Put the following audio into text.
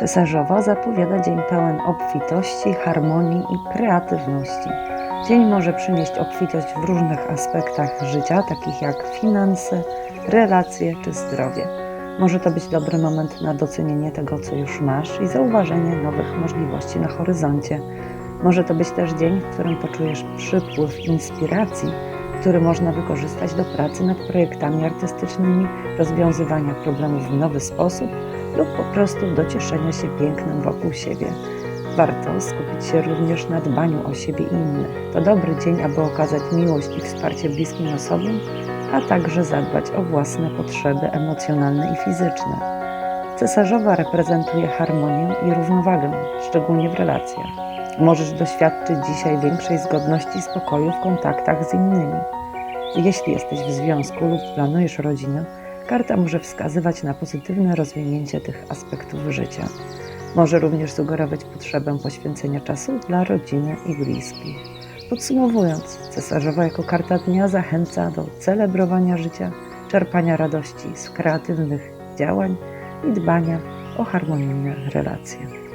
Cesarzowa zapowiada dzień pełen obfitości, harmonii i kreatywności. Dzień może przynieść obfitość w różnych aspektach życia, takich jak finanse, relacje czy zdrowie. Może to być dobry moment na docenienie tego, co już masz i zauważenie nowych możliwości na horyzoncie. Może to być też dzień, w którym poczujesz przypływ inspiracji, który można wykorzystać do pracy nad projektami artystycznymi, rozwiązywania problemów w nowy sposób lub po prostu do cieszenia się pięknem wokół siebie. Warto skupić się również na dbaniu o siebie i innych. To dobry dzień, aby okazać miłość i wsparcie bliskim osobom, a także zadbać o własne potrzeby emocjonalne i fizyczne. Cesarzowa reprezentuje harmonię i równowagę, szczególnie w relacjach. Możesz doświadczyć dzisiaj większej zgodności i spokoju w kontaktach z innymi. Jeśli jesteś w związku lub planujesz rodzinę, karta może wskazywać na pozytywne rozwinięcie tych aspektów życia. Może również sugerować potrzebę poświęcenia czasu dla rodziny i bliskich. Podsumowując, cesarzowa jako karta dnia zachęca do celebrowania życia, czerpania radości z kreatywnych działań i dbania o harmonijne relacje.